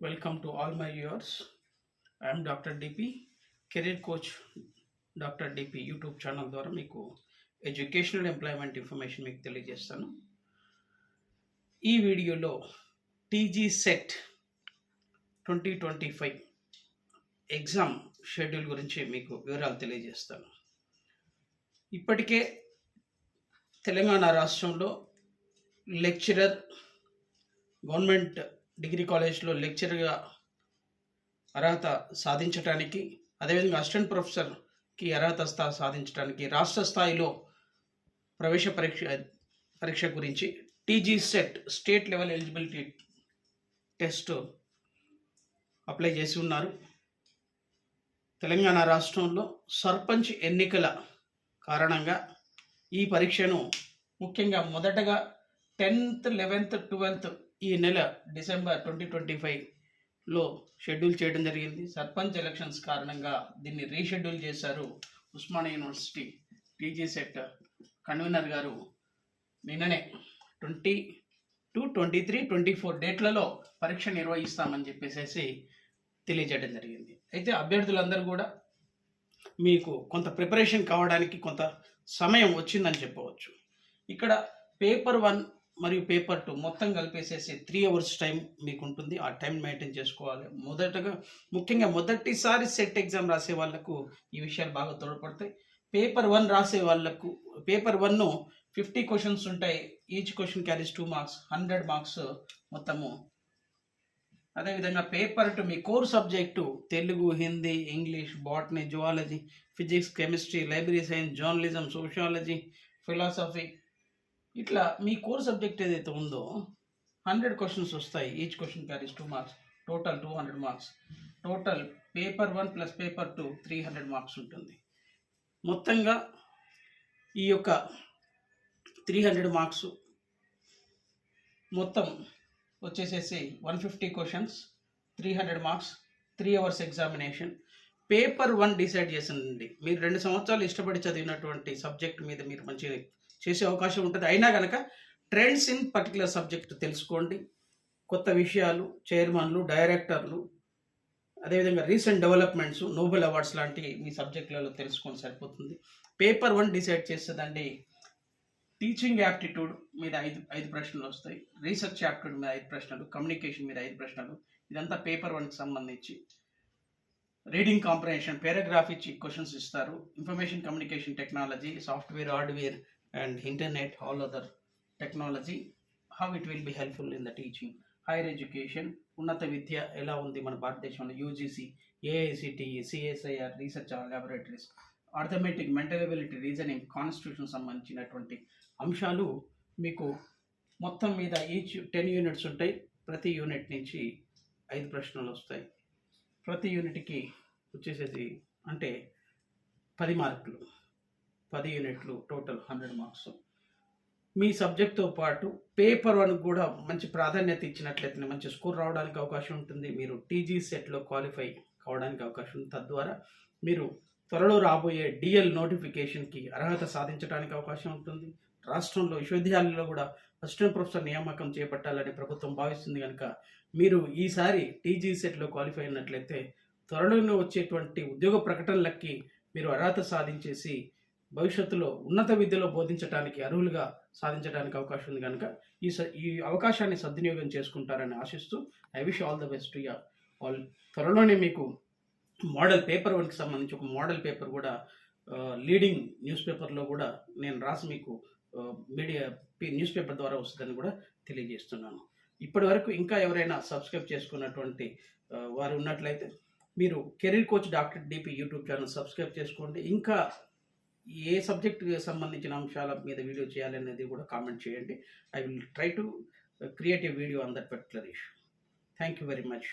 Welcome to all my viewers. I am Dr. DP, career coach doctor DP YouTube channel ద్వారా మీకు educational employment information మీకు తెలియజేస్తాను ఈ వీడియోలో TG CET twenty twenty five exam schedule గురించి మీకు వివరాలు తెలియజేస్తాను ఇప్పటికే తెలంగాణ రాష్ట్రంలో లెక్చరర్ గవర్నమెంట్ డిగ్రీ కాలేజ్లో లెక్చరర్గా అర్హత సాధించడానికి అదేవిధంగా అసిస్టెంట్ ప్రొఫెసర్కి అర్హత స్థా సాధించడానికి రాష్ట్ర స్థాయిలో ప్రవేశ పరీక్ష పరీక్ష గురించి TG CET state level eligibility test apply చేసి ఉన్నారు. తెలంగాణ రాష్ట్రంలో సర్పంచ్ ఎన్నికల కారణంగా ఈ పరీక్షను ముఖ్యంగా మొదటగా టెన్త్ లెవెన్త్ ట్వెల్త్ ఈ నెల డిసెంబర్ ట్వంటీ ట్వంటీ ఫైవ్లో షెడ్యూల్ చేయడం జరిగింది. సర్పంచ్ ఎలక్షన్స్ కారణంగా దీన్ని రీషెడ్యూల్ చేశారు Osmania university PG CET convener garu. నిన్ననే twenty two twenty three twenty four డేట్లలో పరీక్ష నిర్వహిస్తామని చెప్పేసి తెలియజేయడం జరిగింది. అయితే అభ్యర్థులందరూ కూడా మీకు కొంత ప్రిపరేషన్ కావడానికి కొంత సమయం వచ్చిందని చెప్పవచ్చు. ఇక్కడ పేపర్ వన్ మరియు పేపర్ టూ మొత్తం కలిపేసేసి త్రీ అవర్స్ టైం మీకు ఉంటుంది ఆ టైం మెయింటైన్ చేసుకోవాలి. మొదటగా ముఖ్యంగా మొదటిసారి సెట్ ఎగ్జామ్ రాసే వాళ్ళకు ఈ విషయాలు బాగా తోడ్పడతాయి. పేపర్ వన్ రాసే వాళ్ళకు పేపర్ వన్ ఫిఫ్టీ క్వశ్చన్స్ ఉంటాయి. Each question carries two marks hundred marks మొత్తము. అదేవిధంగా పేపర్ టు మీ core subject Telugu Hindi English botany zoology physics chemistry library science journalism sociology philosophy ఇట్లా మీ కోర్ సబ్జెక్ట్ ఏదైతే ఉందో hundred questions వస్తాయి. Each question carries two marks total two hundred marks total paper one plus paper two three hundred marks ఉంటుంది. మొత్తంగా ఈ యొక్క three hundred marks మొత్తం వచ్చేసేసి one fifty questions three hundred marks three hours examination paper one decide చేసిందండి మీరు రెండు సంవత్సరాలు ఇష్టపడి చదివినటువంటి సబ్జెక్ట్ మీద మీరు మంచి చేసే అవకాశం ఉంటుంది. అయినా కనుక ట్రెండ్స్ ఇన్ పర్టికులర్ సబ్జెక్ట్ తెలుసుకోండి. కొత్త విషయాలు చైర్మన్లు డైరెక్టర్లు అదేవిధంగా రీసెంట్ డెవలప్మెంట్స్ నోబెల్ అవార్డ్స్ లాంటి మీ సబ్జెక్టులలో తెలుసుకొని సరిపోతుంది. పేపర్ వన్ డిసైడ్ చేస్తుందండి టీచింగ్ యాప్టిట్యూడ్ మీద ఐదు ఐదు ప్రశ్నలు వస్తాయి. రీసెర్చ్ యాప్టిట్యూడ్ మీద ఐదు ప్రశ్నలు కమ్యూనికేషన్ మీద ఐదు ప్రశ్నలు. ఇదంతా పేపర్ వన్కి సంబంధించి. రీడింగ్ కాంప్రహెన్షన్ పేరాగ్రాఫ్ ఇచ్చి క్వశ్చన్స్ ఇస్తారు. Information communication technology software hardware and internet all other technology how it will be helpful in the teaching higher education ఉన్నత విద్య ఎలా ఉంది మన భారతదేశంలో? UGC AICTE CSIR research laboratories arithmetic mental ability reasoning constitution సంబంధించినటువంటి అంశాలు మీకు మొత్తం మీద ఈచ్ టెన్ యూనిట్స్ ఉంటాయి. ప్రతి యూనిట్ నుంచి ఐదు ప్రశ్నలు వస్తాయి. ప్రతి యూనిట్కి వచ్చేసేసి అంటే పది మార్కులు. పది యూనిట్లు టోటల్ హండ్రెడ్ మార్క్స్. మీ సబ్జెక్ట్తో పాటు పేపర్ వన్ కూడా మంచి ప్రాధాన్యత ఇచ్చినట్లయితే మంచి స్కోర్ రావడానికి అవకాశం ఉంటుంది. మీరు టీజీ సెట్లో క్వాలిఫై కావడానికి అవకాశం ఉంది. తద్వారా మీరు త్వరలో రాబోయే డిఎల్ నోటిఫికేషన్కి అర్హత సాధించడానికి అవకాశం ఉంటుంది. రాష్ట్రంలో విశ్వవిద్యాలయంలో కూడా అసిస్టెంట్ ప్రొఫెసర్ నియామకం చేపట్టాలని ప్రభుత్వం భావిస్తుంది కనుక మీరు ఈసారి టీజీ సెట్లో క్వాలిఫై అయినట్లయితే త్వరలోనే వచ్చేటువంటి ఉద్యోగ ప్రకటనలకి మీరు అర్హత సాధించేసి భవిష్యత్తులో ఉన్నత విద్యలో బోధించడానికి అర్హులుగా సాధించడానికి అవకాశం ఉంది కనుక ఈ స ఈ అవకాశాన్ని సద్వినియోగం చేసుకుంటారని ఆశిస్తూ I wish all the best ya all. త్వరలోనే మీకు మోడల్ పేపర్ వన్కి సంబంధించి ఒక మోడల్ పేపర్ కూడా లీడింగ్ న్యూస్ పేపర్లో కూడా నేను రాసి మీకు మీడియా న్యూస్ పేపర్ ద్వారా వస్తుందని కూడా తెలియజేస్తున్నాను. ఇప్పటి వరకు ఇంకా ఎవరైనా సబ్స్క్రైబ్ చేసుకున్నటువంటి వారు ఉన్నట్లయితే మీరు career coach doctor DP YouTube channel subscribe చేసుకోండి. ఇంకా ఏ సబ్జెక్ట్కి సంబంధించిన అంశాల మీద వీడియో చేయాలనేది కూడా కామెంట్ చేయండి. I will try to create a video on that particular issue. Thank you very much.